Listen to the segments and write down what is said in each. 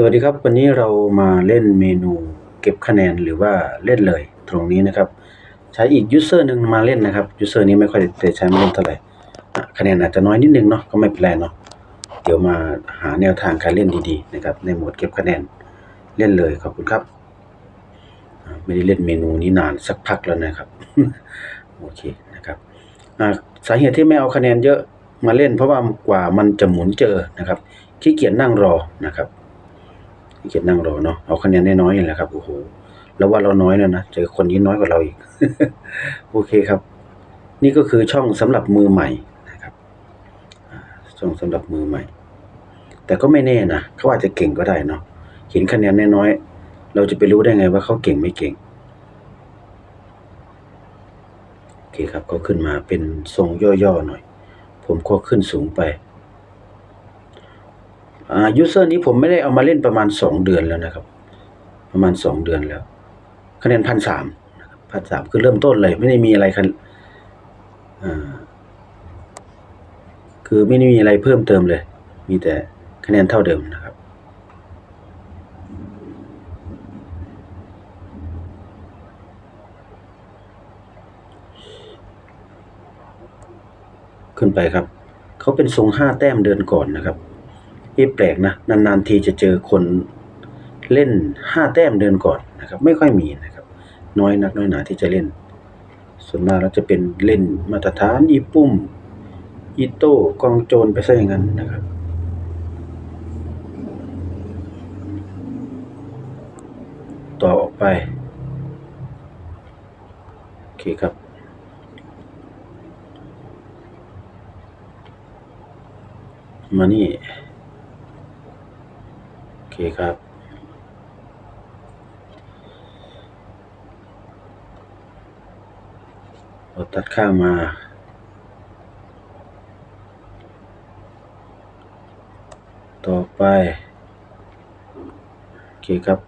สวัสดีครับ วันนี้เรามาเล่นเมนูเก็บคะแนนหรือว่าเล่นเลยตรงนี้นะครับ ใช้อีกยูเซอร์หนึ่งมาเล่นนะครับยูเซอร์นี้ไม่ค่อยได้ใช้มาเล่นเท่าไหร่คะแนนอาจจะน้อยนิดนึงเนาะก็ไม่เป็นไรเนาะเดี๋ยวมาหาแนวทางการเล่นดีๆนะครับในโหมดเก็บคะแนนเล่นเลยขอบคุณครับ ไม่ได้เล่นเมนูนี้นานสักพักแล้วนะครับโอเคนะครับสาเหตุที่ไม่เอาคะแนนเยอะมาเล่น เพราะว่ากว่ามันจะหมุนเจอนะครับขี้เกียจนั่งรอนะครับ เกียจนั่งรอเนาะเอาคะแนนน้อยๆนี่แหละครับโอ้โหแล้วว่าเราน้อยแล้วนะเจอคนที่น้อยกว่าเราอีก โอเคครับ นี่ก็คือช่องสำหรับมือใหม่นะครับช่องสำหรับมือใหม่ แต่ก็ไม่แน่นะเขาอาจจะเก่งก็ได้เนาะเห็นคะแนนน้อยๆเราจะไปรู้ได้ไงว่าเขาเก่งไม่เก่งโอเคครับก็ขึ้นมาเป็นทรงย่อๆหน่อย ผมก็ขึ้นสูงไป ยูเซอร์นี้ผมไม่ได้เอามาเล่นประมาณสองเดือนแล้วนะครับ ประมาณสองเดือนแล้ว คะแนนพันสามพันสามคือเริ่มต้นเลย ไม่ได้มีอะไรคันคือไม่ได้มีอะไรเพิ่มเติมเลย มีแต่คะแนนเท่าเดิมนะครับ ขึ้นไปครับ เขาเป็นทรงห้าแต้มเดินก่อนนะครับ นี่แปลกนะ นานๆทีจะเจอคนเล่นห้าแต้มเดินก่อนนะครับ ไม่ค่อยมีนะครับ น้อยนักน้อยหนาที่จะเล่น ส่วนมากเราจะเป็นเล่นมาตรฐานอีปุ้มอีโต้กองโจรไปซะอย่างนั้นนะครับต่อออกไป โอเคครับ มานี่ คครับ เราตัดข้างมาต่อไป โอเคครับ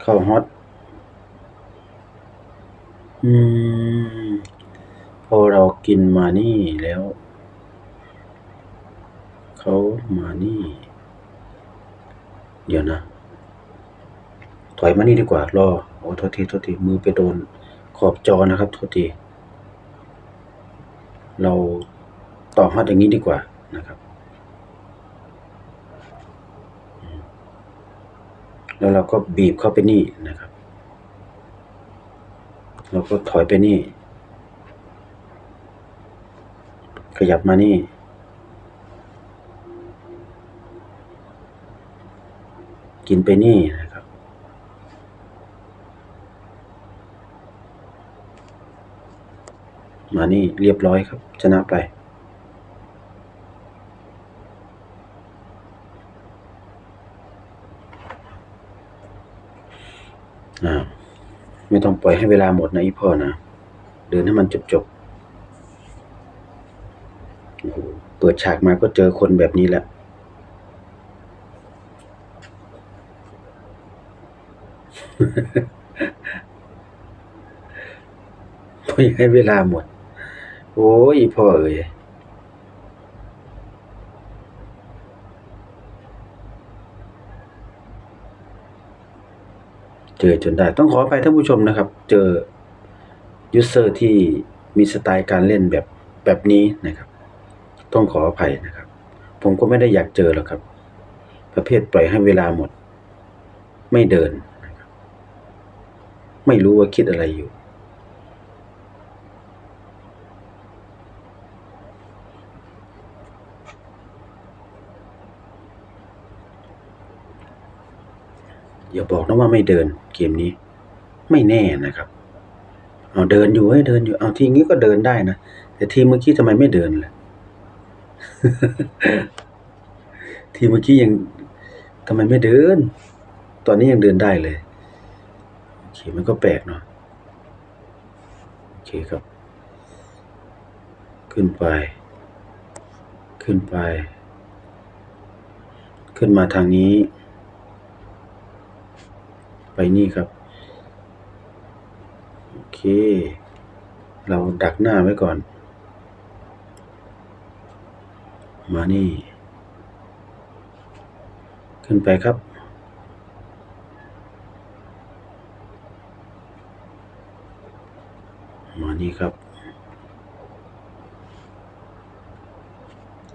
เข้าฮอตอืมพอเรากินมานี่แล้ว เขามานี่ เดี๋ยวนะ ถอยมานี่ดีกว่า รอ โอ้โทษทีโทษทีมือไปโดน ขอบจอนะครับโทษที เราต่อฮอตอย่างนี้ดีกว่านะครับ แล้วเราก็บีบเข้าไปนี่นะครับ เราก็ถอยไปนี่ ขยับมานี่ กินไปนี่นะครับ มานี่เรียบร้อยครับ ชนะไป อ่า ไม่ต้องปล่อยให้เวลาหมดนะอีพ่อนะ เดินให้มันจบจบเปิดฉากมาก็เจอคนแบบนี้แหละ ปล่อยให้เวลาหมด โอ้ยพ่อเอ๋ยเจอจนได้ ต้องขออภัยท่านผู้ชมนะครับ เจอยูเซอร์ที่มีสไตล์การเล่นแบบแบบนี้นะครับ ต้องขออภัยนะครับ ผมก็ไม่ได้อยากเจอหรอกครับ ประเภทปล่อยให้เวลาหมด ไม่เดิน ไม่รู้ว่าคิดอะไรอยู่ อย่าบอกนะว่าไม่เดินเกมนี้ ไม่แน่นะครับ เอาเดินอยู่ให้เดินอยู่ เอาทีนี้ก็เดินได้นะ แต่ทีเมื่อกี้ทำไมไม่เดินล่ะทีเมื่อกี้ยังทำไมไม่เดิน ตอนนี้ยังเดินได้เลย คมันก็แปลกเนาะโอเคครับ ขึ้นไป ขึ้นไป ขึ้นมาทางนี้ ไปนี่ครับ โอเค เราดักหน้าไว้ก่อน มานี่ ขึ้นไปครับ มานี่ครับ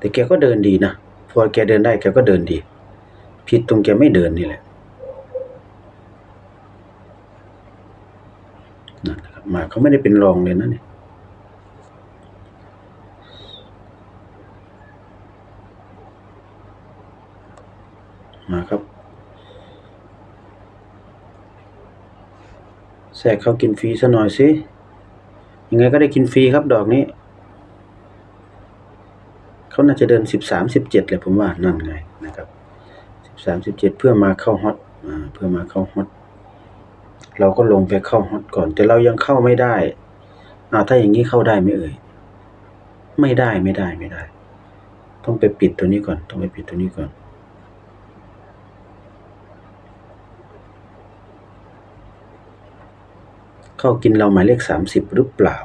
แต่แกก็เดินดีนะ พอแกเดินได้แกก็เดินดี ผิดตรงแกไม่เดินนี่แหละนั่นครับมาเขาไม่ได้เป็นรองเลยนะเนี่ยมาครับแทรกเขากินฟรีซะหน่อยสิยังไงก็ได้กินฟรีครับดอกนี้ เขาน่าจะเดินสิบสามสิบเจ็ดเลยผมว่านั่นไงนะครับสิบสามสิบเจ็ดเพื่อมาเข้าฮอตเพื่อมาเข้าฮอตเราก็ลงไปเข้าฮอตก่อน แต่เรายังเข้าไม่ได้อาถ้าอย่างนี้เข้าได้ไหมเอ่ยไม่ได้ไม่ได้ไม่ได้ ต้องไปปิดตัวนี้ก่อน ต้องไปปิดตัวนี้ก่อนเข้ากินเราหมายเลขสามสิบหรือเปล่า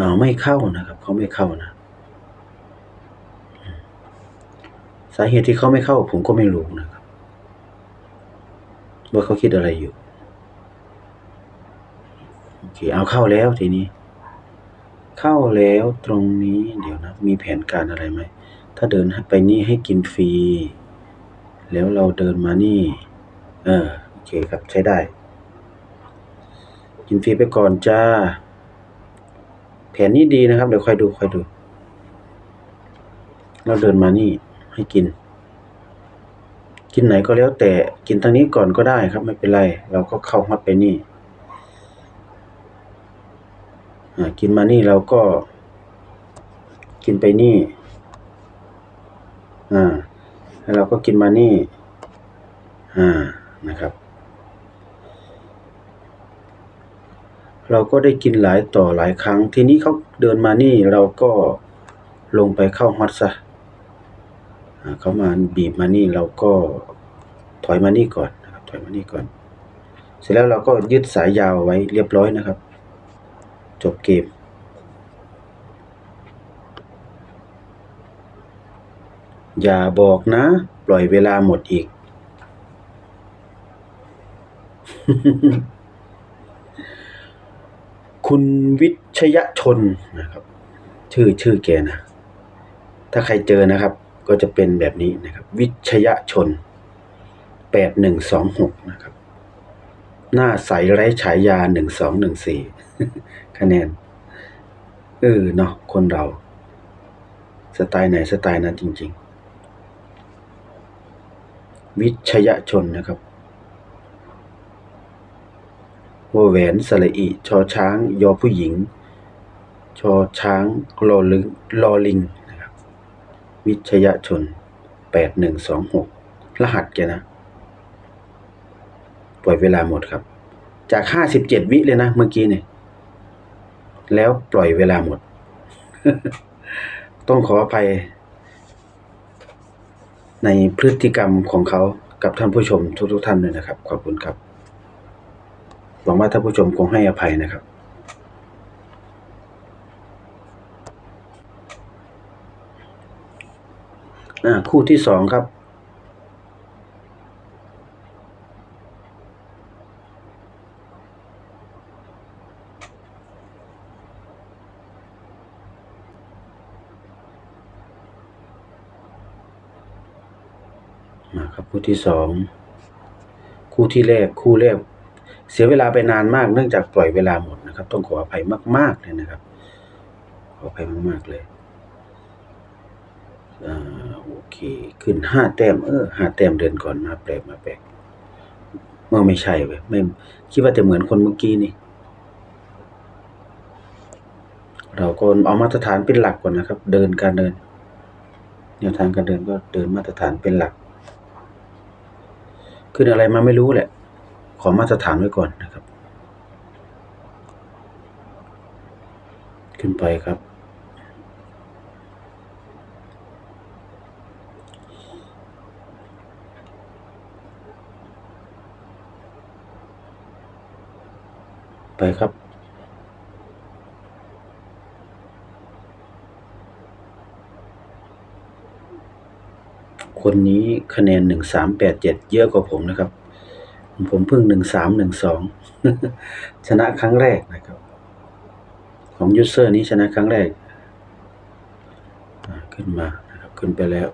อ๋อไม่เข้านะครับ เขาไม่เข้านะ สาเหตุที่เขาไม่เข้า ผมก็ไม่รู้นะครับ ว่าเขาคิดอะไรอยู่โอเคเอาเข้าแล้วทีนี้ เข้าแล้วตรงนี้เดี๋ยวนะ มีแผนการอะไรไหม ถ้าเดินไปนี่ให้กินฟรี แล้วเราเดินมานี่ เออโอเคครับใช้ได้ กินฟรีไปก่อนจ้า แผนนี้ดีนะครับ เดี๋ยวค่อยดูค่อยดู เราเดินมานี่ให้กิน กินไหนก็แล้วแต่กินทางนี้ก่อนก็ได้ครับ ไม่เป็นไร เราก็เข้าฮอตไปนี่อ่ากินมานี่เราก็ กินไปนี่ อ่า แล้วเราก็กินมานี่ อ่านะครับ เราก็ได้กินหลายต่อหลายครั้ง ทีนี้เขาเดินมานี่เราก็ลงไปเข้าฮอตซะเขามาบีบมานี่เราก็ถอยมานี่ก่อนนะครับถอยมานี่ก่อน เสร็จแล้วเราก็ยึดสายยาวไว้เรียบร้อยนะครับ จบเกม อย่าบอกนะ ปล่อยเวลาหมดอีก คุณวิชยชนนะครับ ชื่อชื่อแกนะ ถ้าใครเจอนะครับ ก็จะเป็นแบบนี้นะครับ วิชยชนแปดหนึ่งสองหกนะครับ หน้าใสไร้ฉายาหนึ่งสองหนึ่งสี่คะแนนเออเนาะคนเรา สไตล์ไหนสไตล์นั้นจริง ๆ วิชยชนนะครับ วแหวนสระอิชอช้าง ยอผู้หญิง ชอช้างลอลึงลอลิงนะครับวิชยชนแปดหนึ่งสองหกรหัสแกนะ ปล่อยเวลาหมดครับ จากห้าสิบเจ็ดวิเลยนะเมื่อกี้เนี่ย แล้วปล่อยเวลาหมด ต้องขออภัย ในพฤติกรรมของเขากับท่านผู้ชมทุกๆท่านด้วยนะครับ ขอบคุณครับ หวังว่าท่านผู้ชมคงให้อภัยนะครับ คู่ที่สองครับ มาครับคู่ที่สอง คู่ที่แรก คู่แรก เสียเวลาไปนานมากเนื่องจากปล่อยเวลาหมดนะครับ ต้องขออภัยมาก ๆ เลยนะครับ ขออภัยมาก ๆ เลยอ่าโอเค ขึ้นห้าแต้มเออห้าแต้มเดินก่อนมาแปลกมาแปลกเมื่อไม่ใช่เว้ยไม่คิดว่าจะเหมือนคนเมื่อกี้นี่ เราก็เอามาตรฐานเป็นหลักก่อนนะครับ เดินการเดินแนวทางการเดินก็เดินมาตรฐานเป็นหลัก ขึ้นอะไรมาไม่รู้แหละ อมาตรฐานไว้ก่อนนะครับ ขึ้นไปครับ ไปครับคนนี้คะแนนหนึ่งสามแปดเจ็ดเยอะกว่าผมนะครับ ผมเพิ่งหนึ่งสามหนึ่งสองชนะครั้งแรกนะครับ ของยูเซอร์นี้ชนะครั้งแรก ขึ้นมานะครับขึ้นไปแล้ว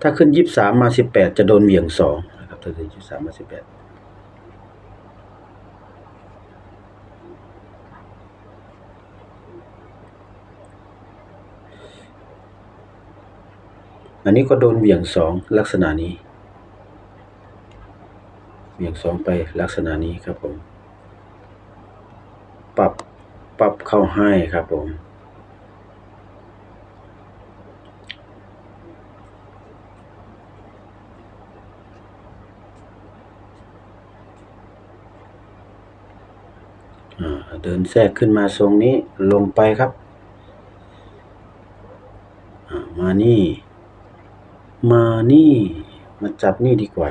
ถ้าขึ้นยี่สามมาสิบแปดจะโดนเหวี่ยงสองนะครับถ้าขึ้นยี่สามมาสิบแปดอันนี้ก็โดนเหวี่ยงสองลักษณะนี้ เหวี่ยงสองไปลักษณะนี้ครับผม ปรับปรับเข้าให้ครับผม เดินแทรกขึ้นมาทรงนี้ลงไปครับอ่ามานี่ มานี่ มาจับนี่ดีกว่า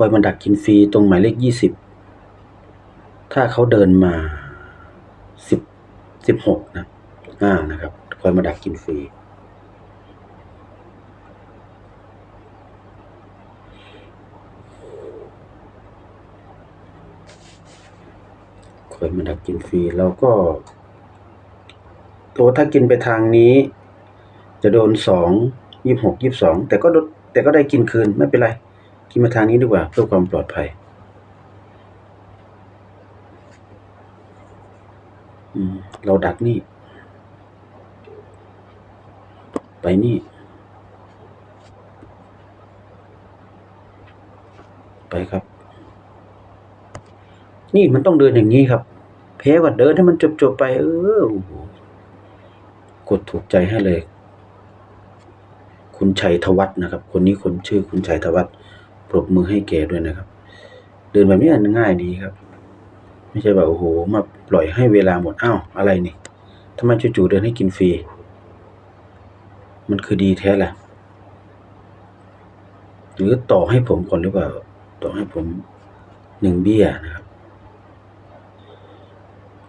คอยมาดักกินฟรีตรงหมายเลขยี่สิบ ถ้าเขาเดินมาสิบสิบหกนะอ่านะครับ คอยมาดักกินฟรี คอยมาดักกินฟรีแล้วก็ ตัวถ้ากินไปทางนี้ จะโดนสองยี่หกยี่สองแต่ก็โดแต่ก็ได้กินคืนไม่เป็นไรินมาทางนี้ดีกว่าเพื่อความปลอดภัย เราดักนี่ ไปนี่ ไปครับ นี่มันต้องเดินอย่างนี้ครับแพ้ก็เดินให้มันจบๆไป เออกดถูกใจให้เลยคุณชัยธวัฒน์นะครับ คนนี้คนชื่อคุณชัยธวัฒน์ ปรบมือให้แกด้วยนะครับ เดินแบบนี้ง่ายดีครับ ไม่ใช่ว่าโอ้โห มาปล่อยให้เวลาหมดอ้าวอะไรนี่ทำไมจู่ๆเดินให้กินฟรี มันคือดีแท้แหละหรือต่อให้ผมก่อนหรือเปล่า ต่อให้ผมหนึ่งเบี้ยนะครับ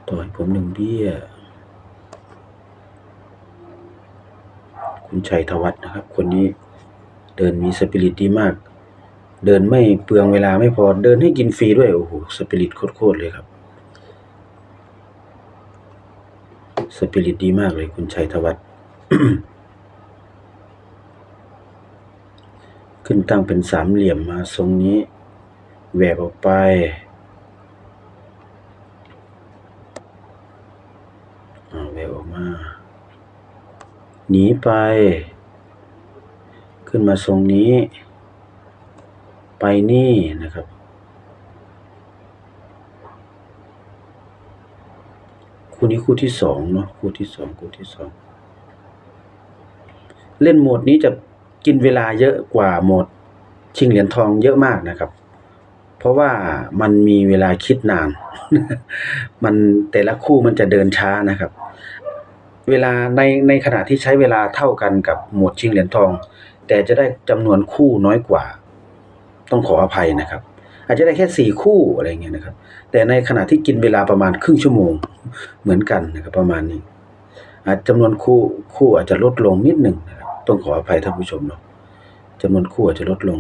ต่อให้ผมหนึ่งเบี้ย คุณชัยธวัฒน์นะครับ คนนี้เดินมีสปิริตดีมาก เดินไม่เปลืองเวลาไม่พอเดินให้กินฟรีด้วยโอ้โหสปิริตโคตรเลยครับ สปิริตดีมากเลยคุณชัยธวัฒน์ขึ้นตั้งเป็นสามเหลี่ยมมาทรงนี้แหวกออกไป แหวกออกมา หนีไป ขึ้นมาทรงนี้ ไปนี่นะครับ คู่นี้คู่ที่สองเนาะคู่ที่สองคู่ที่สองเล่นโหมดนี้จะกินเวลาเยอะกว่าโหมดชิงเหรียญทองเยอะมากนะครับ เพราะว่ามันมีเวลาคิดนาน มันแต่ละคู่มันจะเดินช้านะครับ เวลาในในขณะที่ใช้เวลาเท่ากันกับโหมดชิงเหรียญทอง แต่จะได้จำนวนคู่น้อยกว่า ต้องขออภัยนะครับ อาจจะได้แค่สี่คู่อะไรเงี้ยนะครับ แต่ในขณะที่กินเวลาประมาณครึ่งชั่วโมงเหมือนกันนะครับประมาณนี้ อาจจำนวนคู่คู่อาจจะลดลงนิดหนึ่งนะครับต้องขออภัยท่านผู้ชมเนาะจำนวนคู่อาจจะลดลง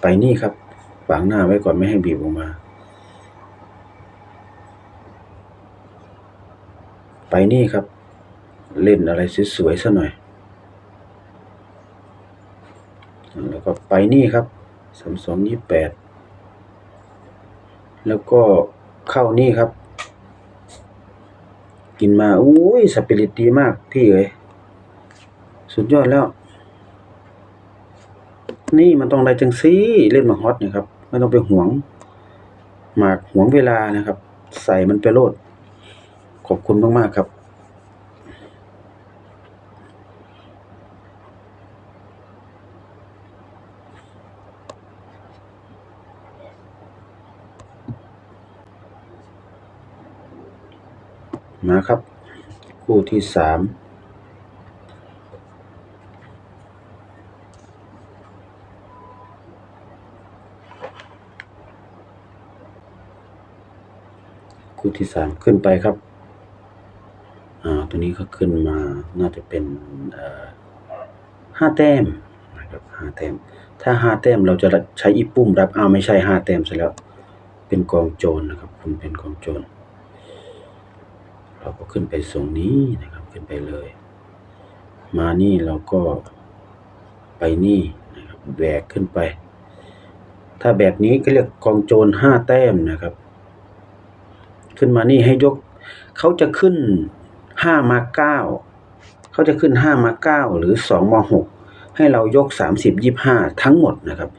ไปนี่ครับขวางหน้าไว้ก่อนไม่ให้บีบออกมา ไปนี่ครับ เล่นอะไรสวยๆซะหน่อย แล้วก็ไปนี่ครับสามสองยี่แปดแล้วก็เข้านี่ครับ กินมาอุ้ยสปิริตดีมากพี่เอ๋ยสุดยอดแล้ว นี่มันต้องได้จังซี่เล่นมาฮอตเนี่ยครับ ไม่ต้องไปหวง หมากหวงเวลานะครับ ใส่มันไปโลด ขอบคุณมาก ๆ ครับ มาครับ คู่ที่สามคู่ที่สามขึ้นไปครับอ่าตัวนี้ก็ขึ้นมาน่าจะเป็นห้าแต้มนะครับห้าแต้ม ถ้าห้าแต้มเราจะใช้อีปุ่มรับอ้าวไม่ใช่ห้าแต้มซะแล้ว เป็นกองโจรนะครับ คุณเป็นกองโจร เราก็ขึ้นไปตรงนี้นะครับ ขึ้นไปเลย มานี่เราก็ไปนี่นะครับแบกขึ้นไป ถ้าแบบนี้ก็เรียกกองโจรห้าแต้มนะครับ ขึ้นมานี่ให้ยก เขาจะขึ้นห้ามาเก้าเขาจะขึ้นห้ามาเก้าหรือสองมาหกให้เรายกสามสิบยี่ห้าทั้งหมดนะครับ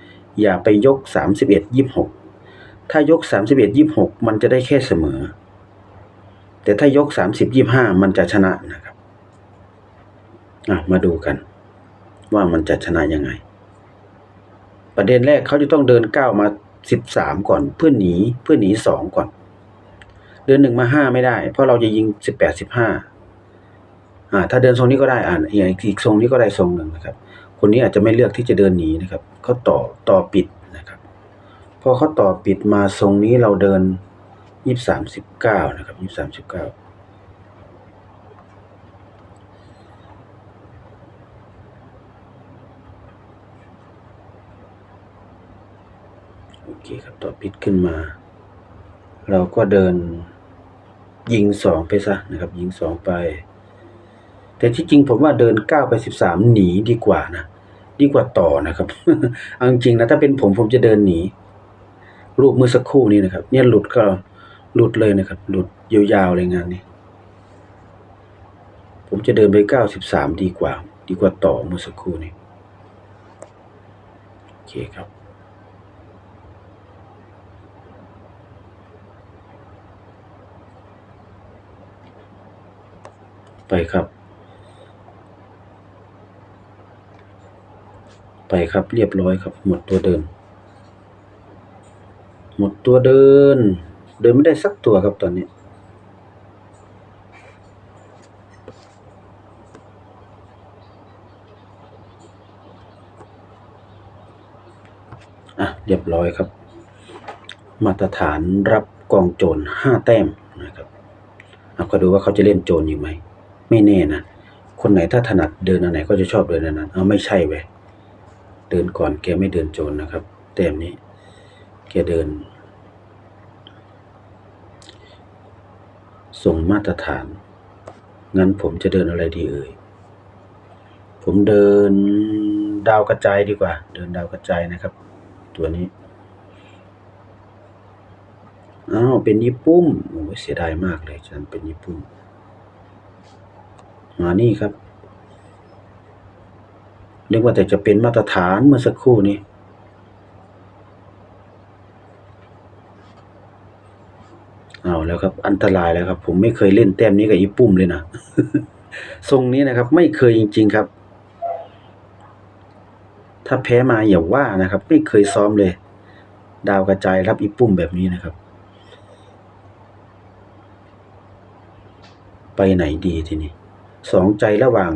อย่าไปยกสามสิบเอ็ดยี่หกถ้ายกสามสิบเอ็ดยี่หกมันจะได้แค่เสมอ แต่ถ้ายกสามสิบยี่ห้ามันจะชนะนะครับมาดูกัน ว่ามันจะชนะยังไง ประเด็นแรกเขาจะต้องเดินเก้ามาสิบสามก่อนเพื่อหนีเพื่อหนีสองก่อน เดินหนึ่งมาห้าไม่ได้ เพราะเราจะยิงสิบแปดสิบห้าอ่า ถ้าเดินทรงนี้ก็ได้อ่านอย่างอีกทรงนี้ก็ได้ทรงหนึ่งนะครับ คนนี้อาจจะไม่เลือกที่จะเดินหนีนะครับเขาต่อต่อปิดนะครับพอเขาต่อปิดมาทรงนี้เราเดิน ยี่สามสิบเก้านะครับยี่สามสิบเก้าโอเคครับต่อปิดขึ้นมา เราก็เดินยิงสองไปซะนะครับ ยิงสองไป แต่ที่จริงผมว่าเดินเก้าไปสิบสามหนีดีกว่านะดีกว่าต่อนะครับเอาจริงนะถ้าเป็นผมผมจะเดินหนีรูปเมื่อสักครู่นี้นะครับ เนี่ยหลุดก็ หลุดเลยนะครับ หลุดยาวๆเลยงานนี้ ผมจะเดินไปเก้าสิบสามดีกว่า ดีกว่าต่อเมื่อสักครู่นี้ โอเคครับไปครับ ไปครับเรียบร้อยครับ หมดตัวเดิน หมดตัวเดิน เดินไม่ได้สักตัวครับตอนนี้อะเรียบร้อยครับ มาตรฐานรับกองโจรห้าแต้มนะครับเอาก็ดูว่าเขาจะเล่นโจรอยู่ไหม ไม่แน่นะ คนไหนถ้าถนัดเดินอันไหนก็จะชอบเดินอันนั้นเอาไม่ใช่เว้ยเดินก่อนแกไม่เดินโจรนะครับ แต้มนี้ แกเดิน ส่งมาตรฐาน งั้นผมจะเดินอะไรดีเอ่ย ผมเดินดาวกระจายดีกว่า เดินดาวกระจายนะครับ ตัวนี้ อ้าว เป็นญี่ปุ่มโอ้ยเสียดายมากเลยฉันเป็นญี่ปุ่ม มานี่ครับเรียกว่าแต่จะเป็นมาตรฐานเมื่อสักครู่นี้ เอา แล้วครับ อันตรายแล้วครับ ผมไม่เคยเล่นแต้มนี้กับญี่ปุ่มเลยนะทรงนี้นะครับ ไม่เคยจริง ๆครับ ถ้าแพ้มาอย่าว่านะครับ ไม่เคยซ้อมเลย ดาวกระจายรับอีปุ่มแบบนี้นะครับ ไปไหนดีทีนี้สองใจระหว่าง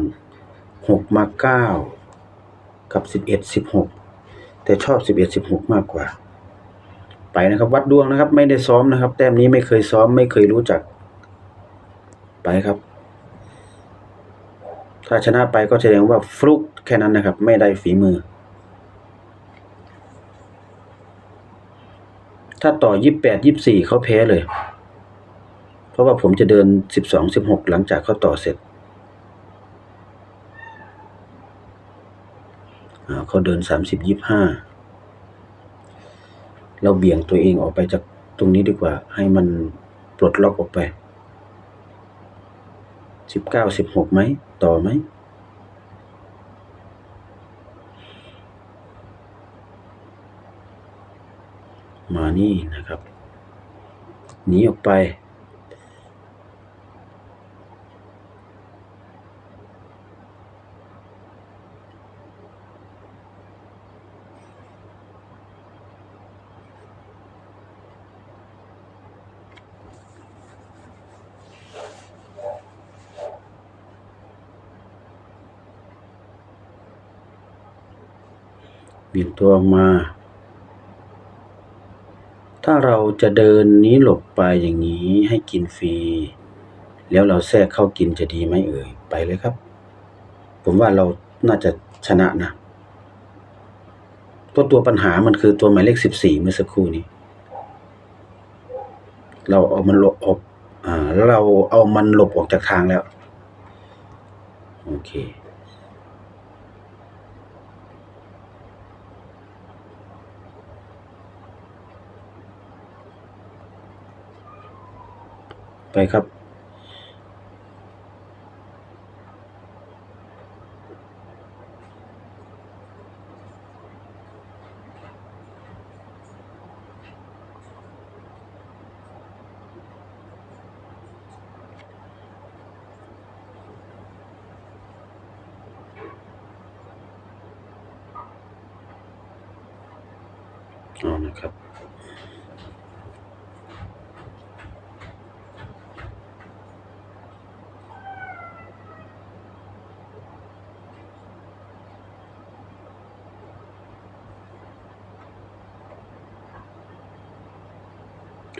หกมาเก้ากับสิบเอ็ดสิบหกแต่ชอบสิบเอ็ดสิบหกมากกว่า ไปนะครับ วัดดวงนะครับ ไม่ได้ซ้อมนะครับ แต้มนี้ไม่เคยซ้อมไม่เคยรู้จัก ไปครับ ถ้าชนะไปก็แสดงว่าฟลุกแค่นั้นนะครับ ไม่ได้ฝีมือ ถ้าต่อยี่แปดยี่สี่เขาแพ้เลย เพราะว่าผมจะเดินสิบสองสิบหกหลังจากเขาต่อเสร็จเขาเดินสามสิบยี่ห้า เราเบี่ยงตัวเองออกไปจากตรงนี้ดีกว่า ให้มันปลดล็อกออกไปสิบเก้าสิบหกไหม ต่อไหมมานี่นะครับ หนีออกไป เบี่ยงตัวออกมา ถ้าเราจะเดินนี้หลบไปอย่างนี้ให้กินฟรี แล้วเราแทรกเข้ากินจะดีไหมเอ่ย ไปเลยครับ ผมว่าเราน่าจะชนะนะตัวตัวปัญหามันคือตัวหมายเลขสิบสี่เมื่อสักครู่นี้ เราเอามันหลบออกอ่าแล้วเราเอามันหลบออกจากทางแล้ว โอเค ไปครับ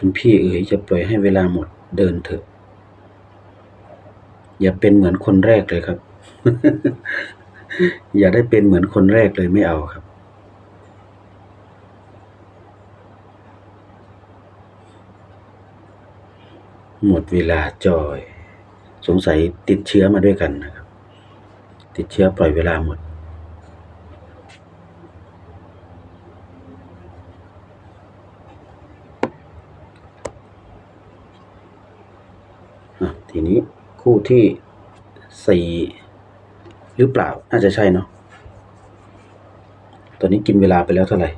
คุณพี่เอ๋ยจะปล่อยให้เวลาหมดเดินเถอะ อย่าเป็นเหมือนคนแรกเลยครับ อย่าได้เป็นเหมือนคนแรกเลยไม่เอาครับ หมดเวลาจอย สงสัยติดเชื้อมาด้วยกันนะครับ ติดเชื้อปล่อยเวลาหมด อะทีนี้คู่ ที่สี่หรือเปล่า น่าจะใช่เนาะ ตอนนี้กินเวลาไปแล้วเท่าไหร่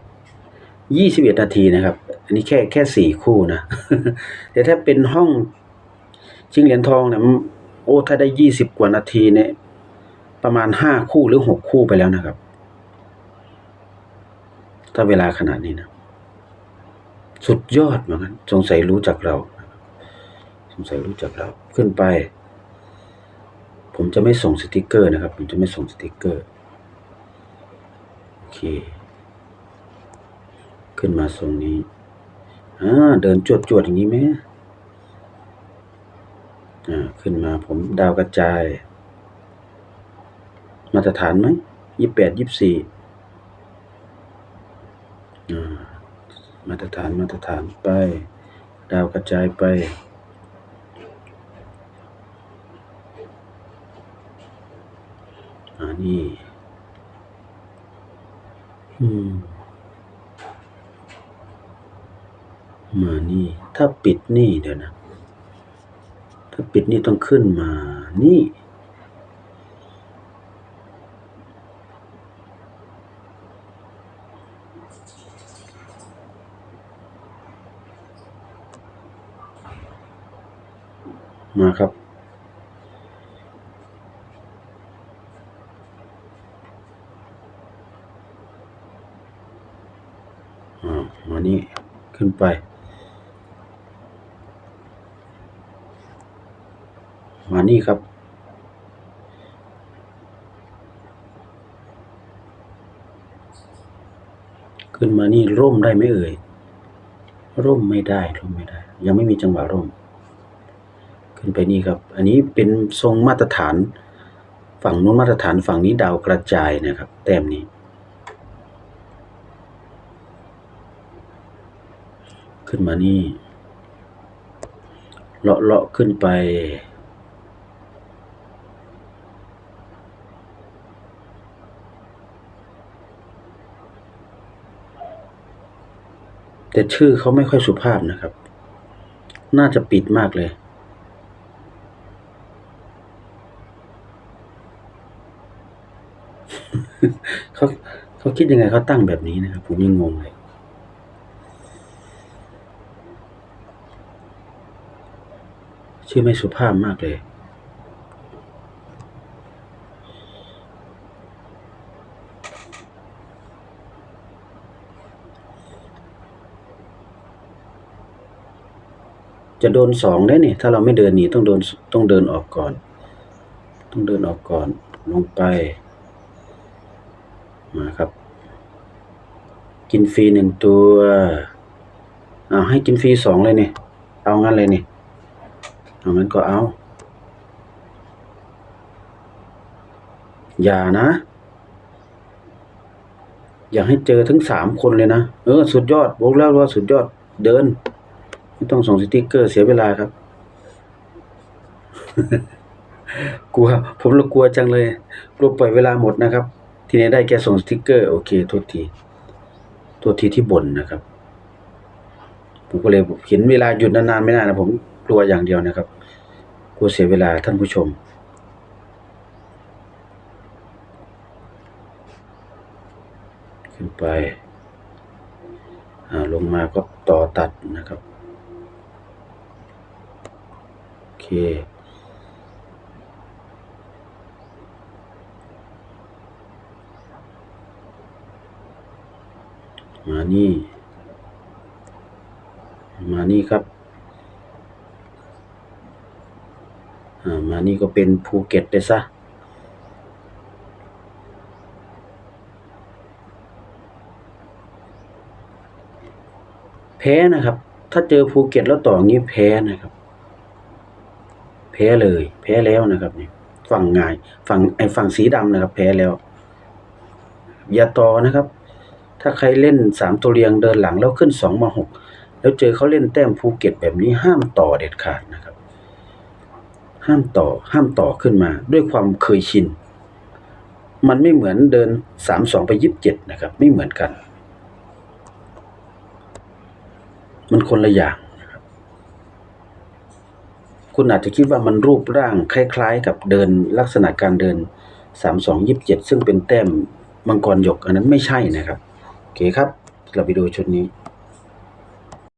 ยี่สิบเอ็ดนาทีนะครับ อันนี้แค่แค่สี่คู่นะ แต่ถ้าเป็นห้องชิงเหรียญทองเนี่ยโอ้ถ้าได้ยี่สิบกว่านาทีเนี่ย ประมาณห้าคู่หรือหกคู่ไปแล้วนะครับ ถ้าเวลาขนาดนี้นะ สุดยอดเหมือนกัน สงสัยรู้จักเรา สงสัยรู้จักเรา ขึ้นไป ผมจะไม่ส่งสติกเกอร์นะครับ ผมจะไม่ส่งสติกเกอร์ โอเค ขึ้นมาทรงนี้อ่าเดินจวดจวดๆอย่างนี้ไหมอ่าขึ้นมาผมดาวกระจาย มาตรฐานไหมยี่แปดยี่สี่อ่มาตรฐานมาตรฐานไป ดาวกระจายไป อ่านี่อืมมานี่ ถ้าปิดนี่เดี๋ยวนะ ถ้าปิดนี่ต้องขึ้นมานี่ มาครับ อ่ามานี่ ขึ้นไป มานี่ครับ ขึ้นมานี่ร่มได้ไหมเอ่ย ร่มไม่ได้ร่มไม่ได้ ยังไม่มีจังหวะร่ม ขึ้นไปนี่ครับ อันนี้เป็นทรงมาตรฐาน ฝั่งนู้นมาตรฐานฝั่งนี้ดาวกระจายนะครับ แต้มนี้ ขึ้นมานี่ เลาะเลาะขึ้นไป แต่ชื่อเขาไม่ค่อยสุภาพนะครับ น่าจะปิดมากเลยเขาเขาคิดยังไงเขาตั้งแบบนี้นะครับ ผมยังงงเลย ชื่อไม่สุภาพมากเลย จะโดนสองได้นี่ถ้าเราไม่เดินหนีต้องโดนต้องเดินออกก่อน ต้องเดินออกก่อนลงไป มาครับ กินฟรีหนึ่งตัวเอาให้กินฟรีสองเลยนี่ เอางั้นเลยนี่ เอางั้นก็เอา อย่านะ อยากให้เจอทั้งสามคนเลยนะ เออ สุดยอดบอกแล้วว่าสุดยอดเดิน ไม่ต้องส่งสติกเกอร์เสียเวลาครับ กลัว ผมละกลัวจังเลยกลัวปล่อยเวลาหมดนะครับ ที่ไหนได้แกส่งสติกเกอร์ โอเคโทษทีโทษทีที่บ่นนะครับผมก็เลยเห็นเวลาหยุดนานๆไม่ได้นะผม กลัวอย่างเดียวนะครับ กลัวเสียเวลาท่านผู้ชม ขึ้นไปลงมาก็ต่อตัดนะครับ โอเคมานี่ มานี่ครับ อ่ามานี่ก็เป็นภูเก็ตเลยซะแพ้นะครับ ถ้าเจอภูเก็ตแล้วต่ออย่างนี้แพ้นะครับ แพ้เลย แพ้แล้วนะครับนี่ฝั่งง่ายฝั่งไอ้ฝั่งสีดำนะครับ แพ้แล้ว อย่าต่อนะครับ ถ้าใครเล่นสามตัวเรียงเดินหลังแล้วขึ้นสองมาหกแล้วเจอเขาเล่นแต้มภูเก็ตแบบนี้ห้ามต่อเด็ดขาดนะครับ ห้ามต่อห้ามต่อขึ้นมา ด้วยความเคยชิน มันไม่เหมือนเดินสามสองไปยิบเจ็ดนะครับ ไม่เหมือนกัน มันคนละอย่างคุณอาจจะคิดว่ามันรูปร่างคล้าย ๆ กับเดินลักษณะการเดินสามสองยิบเจ็ดซึ่งเป็นแต้มมังกรหยก อันนั้นไม่ใช่นะครับ โอเคครับเราไปดูชุดนี้